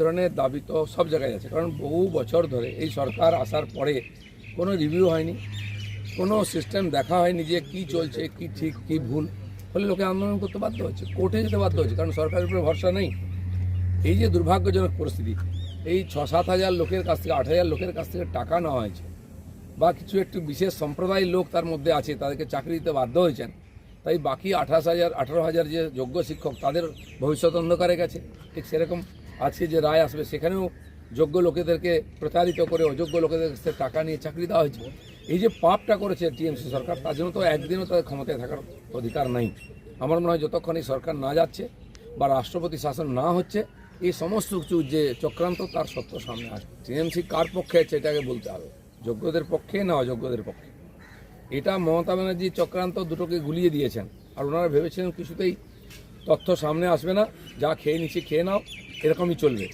ধরনের দাবি তো সব জায়গায় আছে। কারণ বহু বছর ধরে এই সরকার আসার পরে কোনো রিভিউ হয়নি, কোনো সিস্টেম দেখা হয়নি যে কি চলছে, কি ঠিক, কি ভুল। ফলে লোকে আন্দোলন করতে বাধ্য হচ্ছে কোর্টে যেতে বাধ্য হচ্ছে, কারণ সরকারের উপরে ভরসা নেই। এই যে দুর্ভাগ্যজনক পরিস্থিতি, এই ছ সাত হাজার লোকের কাছ থেকে, আট হাজার লোকের কাছ থেকে টাকা নেওয়া হয়েছে, বা কিছু একটু বিশেষ সম্প্রদায়ের লোক তার মধ্যে আছে, তাদেরকে চাকরি দিতে বাধ্য হয়েছেন, তাই বাকি আঠাশ হাজার, আঠারো হাজার যে যোগ্য শিক্ষক, তাদের ভবিষ্যৎ অন্ধকারে গেছে। ঠিক সেরকম আজকে যে রায় আসবে, সেখানেও যোগ্য লোকেদেরকে প্রতারিত করে অযোগ্য লোকেদের কাছ টাকা নিয়ে চাকরি দেওয়া হয়েছে। এই যে পাপটা করেছে টিএমসি সরকার, তার জন্য তো একদিনও তাদের ক্ষমতায় থাকার অধিকার নাই। আমার মনে হয় যতক্ষণ এই সরকার না যাচ্ছে বা রাষ্ট্রপতি শাসন না হচ্ছে, এই সমস্ত কিছু যে চক্রান্ত, তার সত্য সামনে আসবে। টিএমসি কার পক্ষে আছে, এটাকে বলতে হবে। যোগ্যদের পক্ষে না অযোগ্যদের পক্ষে? এটা মমতা ব্যানার্জি চক্রান্ত দুটোকে গুলিয়ে দিয়েছেন। আর ওনারা ভেবেছিলেন কিছুতেই তথ্য সামনে আসবে না। যা খেয়ে নিচ্ছি, খেয়ে নাও। এরকমই চলবে।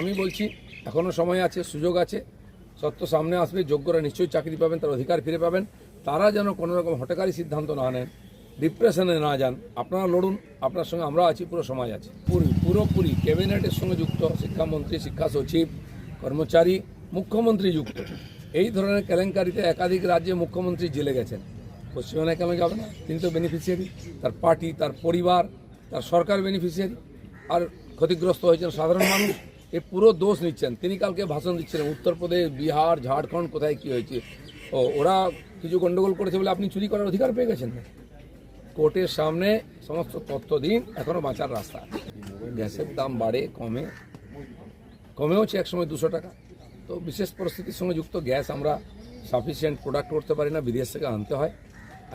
আমি বলছি এখনও সময় আছে, সুযোগ আছে। সত্য সামনে আসবে, যোগ্যরা নিশ্চয়ই চাকরি পাবেন, তার অধিকার ফিরে পাবেন। তারা যেন কোনো রকম হটকারী সিদ্ধান্ত না নেন, ডিপ্রেশনে না যান। আপনারা লড়ুন, আপনার সঙ্গে আমরা আছি, পুরো সমাজ আছে। পুরি, পুরোপুরি ক্যাবিনেটের সঙ্গে যুক্ত, শিক্ষামন্ত্রী, শিক্ষা সচিব, কর্মচারী, মুখ্যমন্ত্রী যুক্ত। এই ধরনের কেলেঙ্কারিতে একাধিক রাজ্যে মুখ্যমন্ত্রী জেলে গেছেন। পশ্চিমবঙ্গে কেন যাবে না? তিনি তো বেনিফিশিয়ারি তার পার্টি, তার পরিবার, তার সরকার বেনিফিশিয়ারি আর ক্ষতিগ্রস্ত হয়েছেন সাধারণ মানুষ, এ পুরো দোষ নিচ্ছেন। তিনি কালকে ভাষণ দিচ্ছিলেন উত্তরপ্রদেশ বিহার, ঝাড়খণ্ড কোথায় কী হয়েছে? ও, ওরা কিছু গণ্ডগোল করেছে বলে আপনি চুরি করার অধিকার পেয়ে গেছেন? কোর্টের সামনে সমস্ত তথ্য দিন এখনও বাঁচার রাস্তা। গ্যাসের দাম বাড়ে, কমে। কমেওছে একসময় দুশো টাকা। তো বিশেষ পরিস্থিতির সঙ্গে যুক্ত গ্যাস আমরা সাফিসিয়েন্ট প্রোডাক্ট করতে পারি না, বিদেশ থেকে আনতে হয়।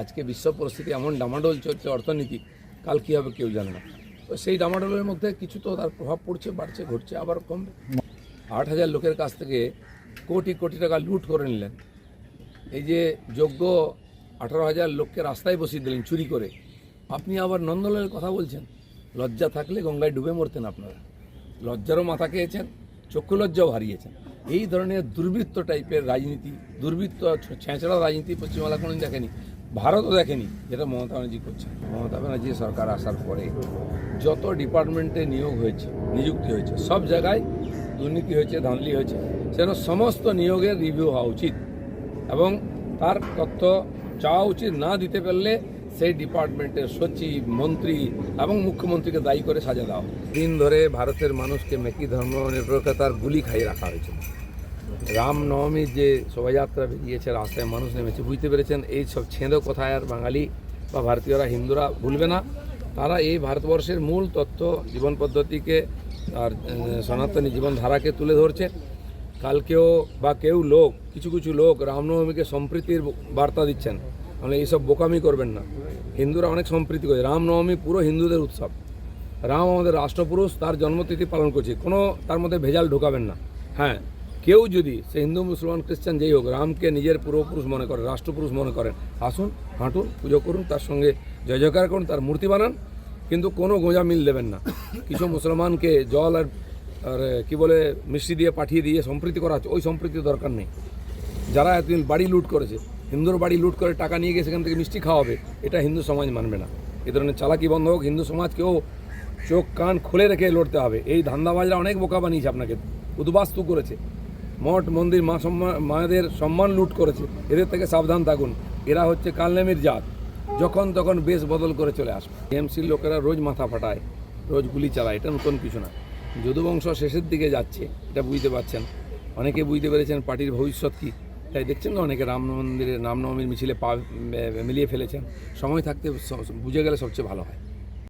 আজকে বিশ্ব পরিস্থিতি এমন ডামাডোল চলছে অর্থনীতি, কাল কী হবে কেউ জানে না। সেই ডামাডোলের মধ্যে কিছু তো তার প্রভাব পড়ছে, বাড়ছে, ঘটছে, আবার কমবে আট হাজার লোকের কাছ থেকে কোটি কোটি টাকা লুট করে নিলেন। এই যে যোগ্য আঠারো হাজার লোককে রাস্তায় বসিয়ে দিলেন চুরি করে, আপনি আবার নন্দলালের কথা বলছেন? লজ্জা থাকলে গঙ্গায় ডুবে মরতেন আপনারা। লজ্জারও মাথা খেয়েছেন, চক্ষু লজ্জাও হারিয়েছেন। এই ধরনের দুর্বৃত্ত টাইপের রাজনীতি, দুর্বৃত্ত ছেঁচড়া রাজনীতি পশ্চিমবাংলা কোনো দেখেনি, ভারতও দেখেনি, যেটা মমতা ব্যানার্জি করছে মমতা ব্যানার্জি সরকার আসার পরে যত ডিপার্টমেন্টে নিয়োগ হয়েছে, নিযুক্তি হয়েছে, সব জায়গায় দুর্নীতি হয়েছে ধানলি হয়েছে, সেজন্য সমস্ত নিয়োগের রিভিউ হওয়া উচিত। এবং তার তথ্য চাওয়া উচিত না দিতে পারলে সেই ডিপার্টমেন্টের সচিব, মন্ত্রী এবং মুখ্যমন্ত্রীকে দায়ী করে সাজা দেওয়া দিন ধরে ভারতের মানুষকে মেকি ধর্ম নিরপেক্ষতার গুলি খাইয়ে রাখা হয়েছিল রামনবমীর যে শোভাযাত্রা বেরিয়েছে, রাস্তায় মানুষ নেমেছে, বুঝতে পেরেছেন, এই সব ছেঁদো কথায় আর বাঙালি বা ভারতীয়রা, হিন্দুরা ভুলবে না। তারা এই ভারতবর্ষের মূল তত্ত্ব জীবন পদ্ধতিকে আর সনাতনী জীবনধারাকে তুলে ধরছে। কালকেও বা কেউ লোক, কিছু কিছু লোক রামনবমীকে সম্প্রীতির বার্তা দিচ্ছেন। মানে এইসব বোকামি করবেন না। হিন্দুরা অনেক সম্প্রীতি করে। রামনবমী পুরো হিন্দুদের উৎসব। রাম আমাদের রাষ্ট্রপুরুষ, তার জন্মতিথি পালন করছে। কোনো তার মধ্যে ভেজাল ঢোকাবেন না। হ্যাঁ। কেউ যদি সে হিন্দু, মুসলমান, খ্রিস্টান যেই হোক, রামকে নিজের পূর্বপুরুষ মনে করেন, রাষ্ট্রপুরুষ মনে করেন, আসুন, হাঁটুন, পুজো করুন, তার সঙ্গে জয় জয়কার করুন, তার মূর্তি বানান, কিন্তু কোনো গোঁজা মিল দেবেন না। কিছু মুসলমানকে জল আর আর, কি বলে, মিষ্টি দিয়ে পাঠিয়ে দিয়ে সম্প্রীতি করা হচ্ছে, ওই সম্প্রীতির দরকার নেই। যারা এতদিন বাড়ি লুট করেছে, হিন্দুর বাড়ি লুট করে টাকা নিয়ে গিয়ে সেখান থেকে মিষ্টি খাওয়াবে, এটা হিন্দু সমাজ মানবে না। এ ধরনের চালাকি বন্ধ হোক, হিন্দু সমাজকেও চোখ, কান খুলে রেখে লড়তে হবে। এই ধান্দাবাজরা অনেক বোকা বানিয়েছে আপনাকে, উদ্বাস্তু করেছে। মঠ, মন্দির, মা সম্মান মায়েদের সম্মান লুট করেছে। এদের থেকে সাবধান থাকুন। এরা হচ্ছে কালনেমির জাত। যখন তখন বেশ বদল করে চলে আসবে। এমসির লোকেরা রোজ মাথা ফাটায়, রোজ গুলি চালায়। এটা নতুন কিছু না। যদুবংশ শেষের দিকে যাচ্ছে, এটা বুঝতে পারছেন। অনেকে বুঝতে পেরেছেন পার্টির ভবিষ্যৎ কী। তাই দেখছেন না অনেকে রাম মন্দিরে রামনবমীর মিছিলে পা মিলিয়ে ফেলেছেন। সময় থাকতে বুঝে গেলে সবচেয়ে ভালো হয়।